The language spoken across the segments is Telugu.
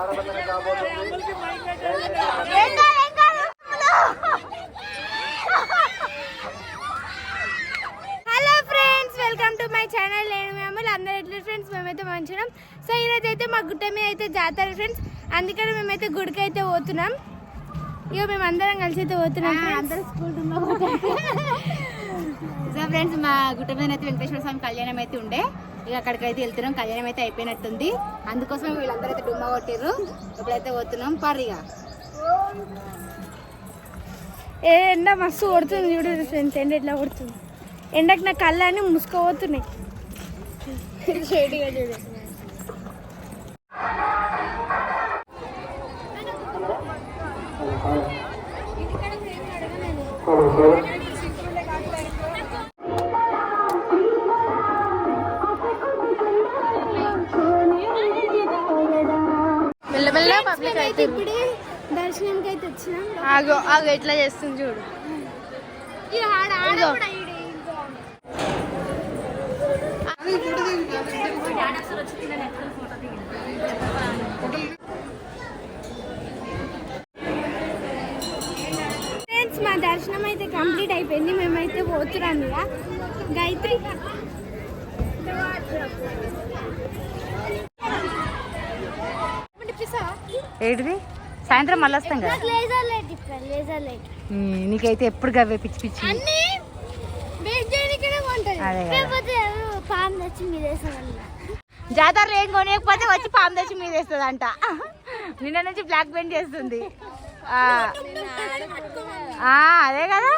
కాబోతుంది. Hello friends welcome to my channel నేను మేము అందరు ఎట్లా ఫ్రెండ్స్ మేమైతే మంచిగా సో ఈరోజు అయితే మా గుట్ట మీద అయితే జాతర ఫ్రెండ్స్ అందుకని మేమైతే గుడికి అయితే పోతున్నాం. ఇక మేము అందరం కలిసి అయితే పోతున్నాం అందరం స్కూల్ సో ఫ్రెండ్స్ మా గుట్ట మీద అయితే వెంకటేశ్వర స్వామి కళ్యాణం అయితే ఉండే. ఇక అక్కడికి అయితే వెళ్తున్నాం. కళ్యాణం అయితే అయిపోయినట్టుంది. అందుకోసం వీళ్ళందరూ అయితే డుమ్మ కొట్టిర్రు. ఇప్పుడైతే పోతున్నాం. పర్రిగా ఏ ఎండ మస్తు కొడుతుంది చూడు ఫ్రెండ్స్. ఎండ ఎట్లా కొడుతుంది? ఎండకి నా కళ్ళని ముసుకోపోతున్నాయి. మెల్లమెల్ల పబ్లిక్ అయితే ఇప్పుడే అయితే వచ్చినాం. ఆగో ఆగో ఎట్లా చేస్తుంది చూడు. ఫ్రెండ్స్ మా దర్శనం అయితే కంప్లీట్ అయిపోయింది. మేమైతే పోతున్నాం ఇక. గాయత్రి. ఏంటిది? సాయంత్రం మళ్ళీ వస్తాం కదా. నీకైతే ఎప్పుడు గవ్వే పిచ్చి పిచ్చి. జాతరలో ఏం కొనియకపోతే వచ్చి పాము తెచ్చి మీద వేస్తుంది అంట నిన్న నుంచి బ్లాక్ పెయింట్ చేస్తుంది. అదే కదా.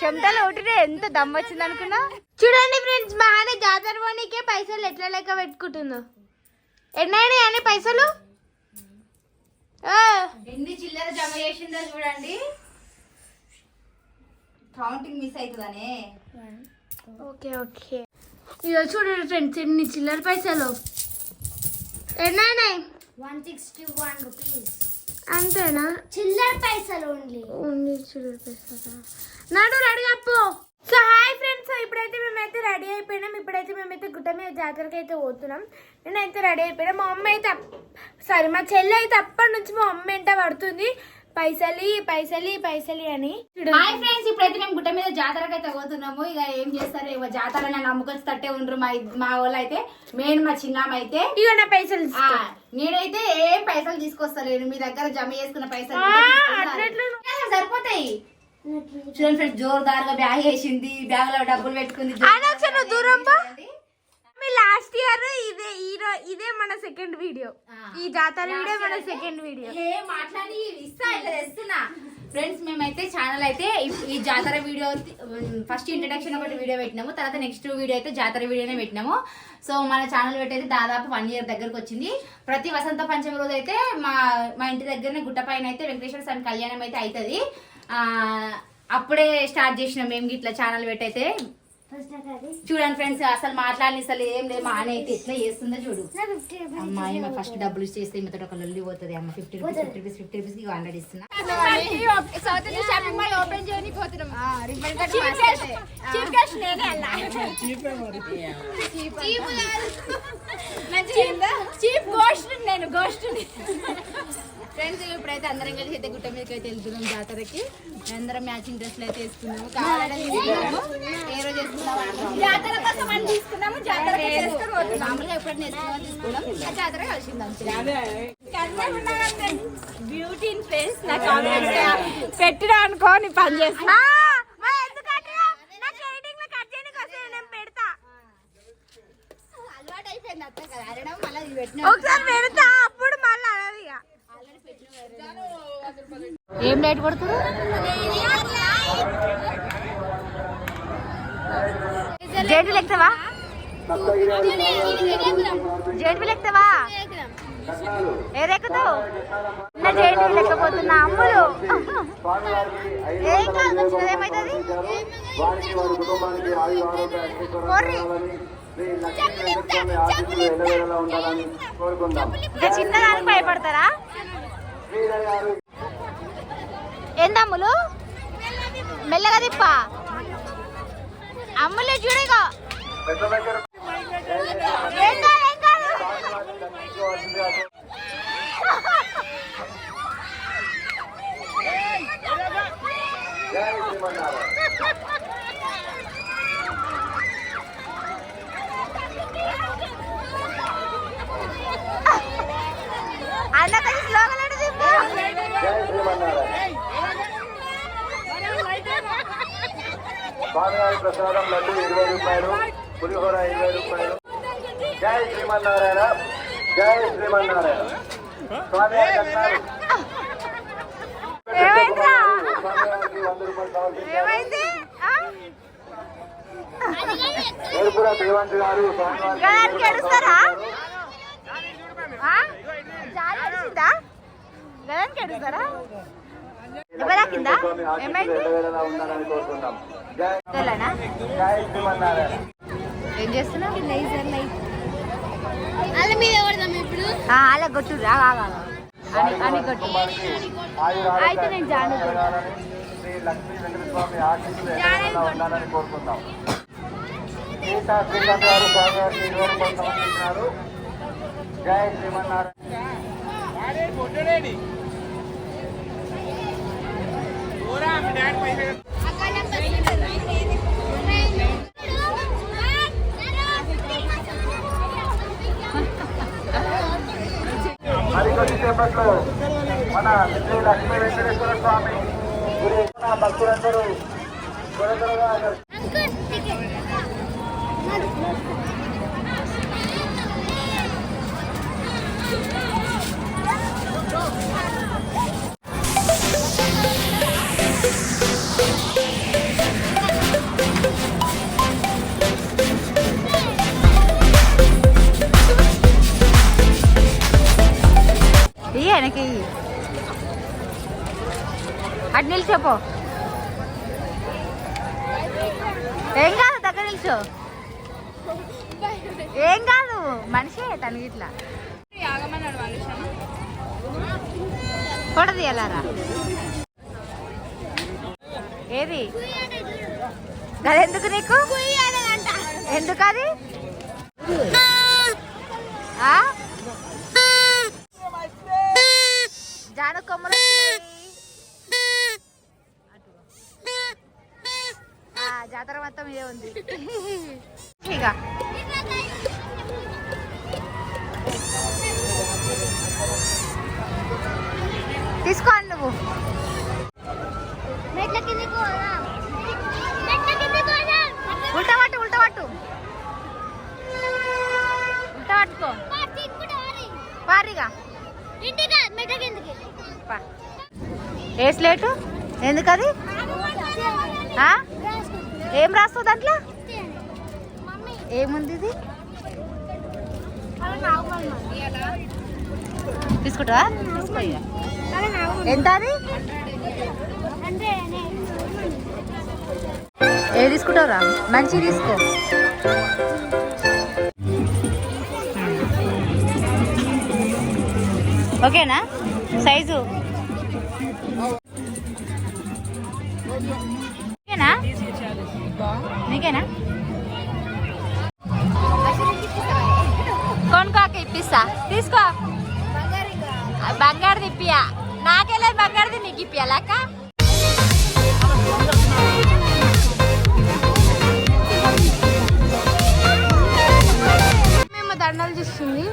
చెమటలు ఒకటినే ఎంత దమ్ వచ్చింది అనుకున్నా చూడండి ఫ్రెండ్స్ బాగానే జాతర పోనీకే పైసలు ఎట్లా లెక్క పెట్టుకుంటుందో. ఎన్నైనా అని పైసలు? ఎన్ని చిల్లర జమ చేసిందో చూడండి. కౌంటింగ్ మిస్ అవుతుందనే ఓకే ఓకే. ఇదో చూడండి ఫ్రెండ్స్ ఎన్ని చిల్లర పైసలు? ఎన్నైనాయి వన్ సిక్స్టీ వన్ రూపీస్ అంతేనా? చిల్లర పైసలు ఓన్లీ ఓన్లీ చిల్లర పైసలా? నాడు రెడీ అప్పు. సో హాయ్ ఫ్రెండ్స్ ఇప్పుడైతే మేమైతే రెడీ అయిపోయినాం ఇప్పుడైతే మీద జాతరకి అయితే పోతున్నాం. నేనైతే రెడీ అయిపోయినా. మా అమ్మ అయితే సారీ మా చెల్లి అయితే అప్పటి నుంచి మా అమ్మ ఎంట పడుతుంది. పైసలి పైసలి పైసలి అని. హాయ్ ఫ్రెండ్స్ ఇప్పుడైతే మేము గుట్ట మీద జాతరకు అయితే పోతున్నాము. ఇక ఏం చేస్తారు? ఇక జాతర నమ్ముకొచ్చి తట్టే ఉండరు మా మా వాళ్ళు అయితే. మెయిన్ మా చిన్నామ అయితే. ఇక నా పైసలు నేనైతే ఏం పైసలు తీసుకొస్తలేను మీ దగ్గర జమ చేసుకున్న పైసలు సరిపోతాయి? చూడండి ఫ్రెండ్స్ జోరుదారుగా బ్యాగ్ వేసింది. బ్యాగ్లో డబ్బులు పెట్టుకుంది. దూరం మీ లాస్ట్ ఇయర్ ఇదే ఈ ఇదే మన సెకండ్ వీడియో ఈ జాతర వీడియో మన సెకండ్ వీడియో ఏ మాట్లాడి ఇస్తా ఇట్లా తెస్తున్నా. ఫ్రెండ్స్ మేమైతే ఛానల్ అయితే ఈ- జాతర వీడియో ఫస్ట్ ఇంట్రడక్షన్ ఒకటి వీడియో పెట్టినాము తర్వాత నెక్స్ట్ వీడియో అయితే జాతర వీడియోనే పెట్టినాము. సో మన ఛానల్ పెట్టేది దాదాపు వన్ ఇయర్ దగ్గరకు వచ్చింది. ప్రతి వసంత పంచమి రోజు అయితే మా మా ఇంటి దగ్గరనే గుట్ట పైన అయితే వెంకటేశ్వర స్వామి కళ్యాణం అయితే అవుతుంది అప్పుడే స్టార్ట్ చేసినాం మేము ఇట్లా ఛానల్ పెట్టయితే చూడండి ఫ్రెండ్స్ అసలు మాట్లాడని అసలు ఏం లేదు. మా ఆయన అయితే ఎట్లా చేస్తుందో చూడు. అమ్మ ఈమె ఫస్ట్ డబ్బులు ఇచ్చేస్తే ఈమెతో ఒక లొల్లి పోతుంది. అమ్మ fifty rupees fifty rupees fifty rupees hundred ఇస్తున్నా. ఫ్రెండ్స్ ఇప్పుడైతే అందరం కలిసి అయితే గుట్ట మీదకి అయితే వెళ్తున్నాం జాతరకి. అందరం మ్యాచింగ్ డ్రెస్లు అయితే వేసుకున్నాము. కావాలని తీసుకున్నాము. ఏ రోజు వేసుకున్నాము జాతర కోసం అని తీసుకున్నాము. జాతర మామూలుగా ఎప్పుడైనా వేసుకున్నామని తీసుకున్నాం. ఆ జాతర కలిసింది అంతే. బ్యూటీ ఫ్రెండ్స్ నా కామెంట్స్ పెట్టినా అనుకో నీ పని చేస్తా. అలవాటు అయిపోయింది ఏం లైట్ పడుతుంది జేంటి ఎక్కుతావా జేంటి ఎక్కుతావా ఏదెక్కుతావు నా జేంటి లెక్కపోతున్నా అమ్ములు. ఏం కాదు చిన్నదేమవుతుంది ఉండాలని భయపడతారా ఏందమ్ములు మెల్లగా తిప్ప. అమ్ములు చూడగా Yeah, ప్రసాదం లడ్డు ఇరవై రూపాయలు పులిహోర ఇరవై రూపాయలు. జై శ్రీమన్నారాయణ జై శ్రీమన్నారాయణ. ఆ? ఏడుపుర శ్రీవంతి గారు గదానికి ఏడుస్తారా? జై జై శ్రీమన్నారాయణ ఏం చేస్తున్నావు? అలా కొట్టు అని కొట్టు. అయితే నేను జాను శ్రీ లక్ష్మీ వెంకటస్వామి ఆశీస్సులు ఎల్లవేళలా ఉండాలని కోరుకుందాం సీతా శ్రీకాంత్ గారు స్వామివారికి ఇరవై రూపాయలు సమర్పించినారు జై శ్రీమన్నారాయణ మరి కొద్దిసేపట్లో మన శ్రీ లక్ష్మీ వెంకటేశ్వర స్వామి గురి భక్తులందరూ త్వర త్వరగా వెనక్కి అటు నిల్చోపో ఏం కాదు దగ్గర నిల్చో. ఏం కాదు మనిషే తనకి ఇట్లా. ఫోటో ఎలారా ఏది? అది ఎందుకు నీకు? ఎందుకది? ఆ? జాను కొమ్మలు ఆ, జాతర మొత్తం ఇదే ఉంది ఇక తీసుకోండి నువ్వు ఏ స్లేటు ఎందుకు అది ఏం రాస్తావు దాంట్లో? ఏముంది ఇది? తీసుకుంటావా ఎంత అది? ఏ తీసుకుంటావురా? మంచి తీసుకో. ఓకేనా? సైజు? ఓకేనా నీకేనా? కొనుక్కోక ఇప్పిస్తా. తీసుకో. బంగారు తిప్పియా. నాకెళ్ళదు బంగారుది నీకు ఇప్పియాలక్క మేము దండలు చూస్తుంది.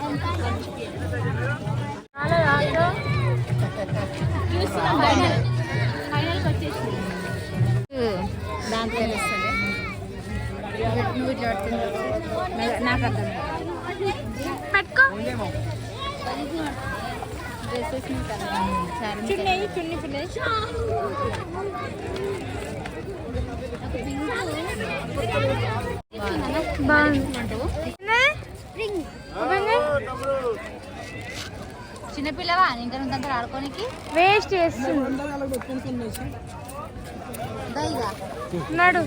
దాంట్లో పట్టుకో డ్రెస్సెస్ చిన్నవి చున్ని పిల్లలు బాగుంది చిన్నపిల్లవా ఇంకా నువ్వు దాంతో ఆడుకోనికి వేస్ట్ చేస్తుంది దా ఇక. నడు